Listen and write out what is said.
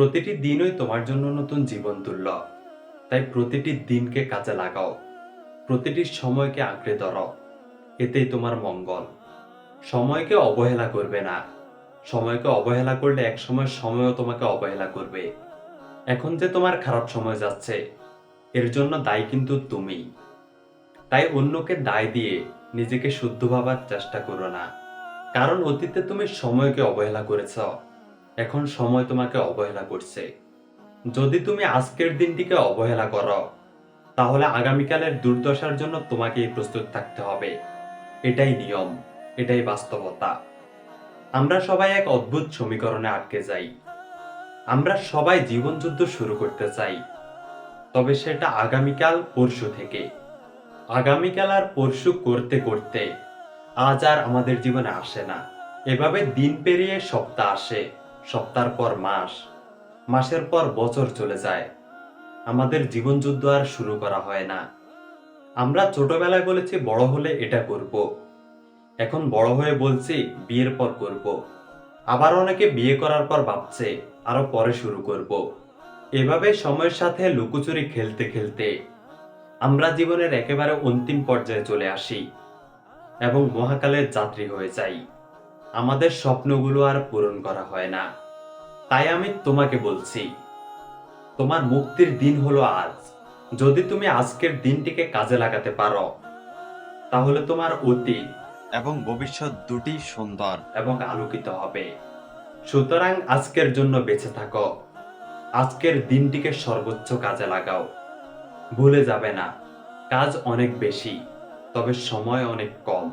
প্রতিটি দিনই তোমার জন্য নতুন জীবন তুল্য। তাই প্রতিটি দিনকে কাজে লাগাও। প্রতিটি সময়কে আঁকড়ে ধরো। এতেই তোমার মঙ্গল। সময়কে অবহেলা করবে না। সময়কে অবহেলা করলে এক সময় সময়ও তোমাকে অবহেলা করবে। এখন যে তোমার খারাপ সময় যাচ্ছে, এর জন্য দায়ী কিন্তু তুমি। তাই অন্যকে দায় দিয়ে নিজেকে শুদ্ধ ভাবার চেষ্টা করো না। কারণ অতীতে তুমি সময়কে অবহেলা করেছ। এখন সময় তোমাকে অবহেলা করছে। যদি তুমি আজকের দিনটিকে অবহেলা করো, তাহলে আগামীকালের দুর্দশার জন্য তোমাকেই প্রস্তুত থাকতে হবে। এটাই নিয়ম, এটাই বাস্তবতা। আমরা সবাই এক অদ্ভুত সমীকরণে আটকে যাই। আমরা সবাই জীবনযুদ্ধ শুরু করতে চাই। তবে সেটা আগামীকাল পরশু থেকে। আগামীকাল আর পরশু করতে করতে আজ আর আমাদের জীবনে আসে না। এভাবে দিন পেরিয়ে সপ্তাহ আসে। সপ্তাহের পর মাস, মাসের পর বছর চলে যায়। আমাদের জীবনযুদ্ধ আর শুরু করা হয় না। আমরা ছোটবেলায় বলেছি, বড় হলে এটা করব। এখন বড় হয়ে বলছি, বিয়ের পর করব। আবার অনেকে বিয়ে করার পর ভাবছে, আরও পরে শুরু করব। এভাবে সময়ের সাথে লুকোচুরি খেলতে খেলতে আমরা জীবনের একেবারে অন্তিম পর্যায়ে চলে আসি এবং মহাকালের যাত্রী হয়ে যাই। আমাদের স্বপ্নগুলো আর পূরণ করা হয় না। তাই আমি তোমাকে বলছি তোমার মুক্তির দিন হলো আজ। যদি তুমি আজকের দিনটিকে কাজে লাগাতে পারো তাহলে তোমার অতীত এবং ভবিষ্যৎ দুটি সুন্দর। এবং আলোকিত হবে। সুতরাং আজকের জন্য বেঁচে থাকো। আজকের দিনটিকে সর্বোচ্চ কাজে লাগাও। ভুলে যাবে না কাজ অনেক বেশি তবে সময় অনেক কম।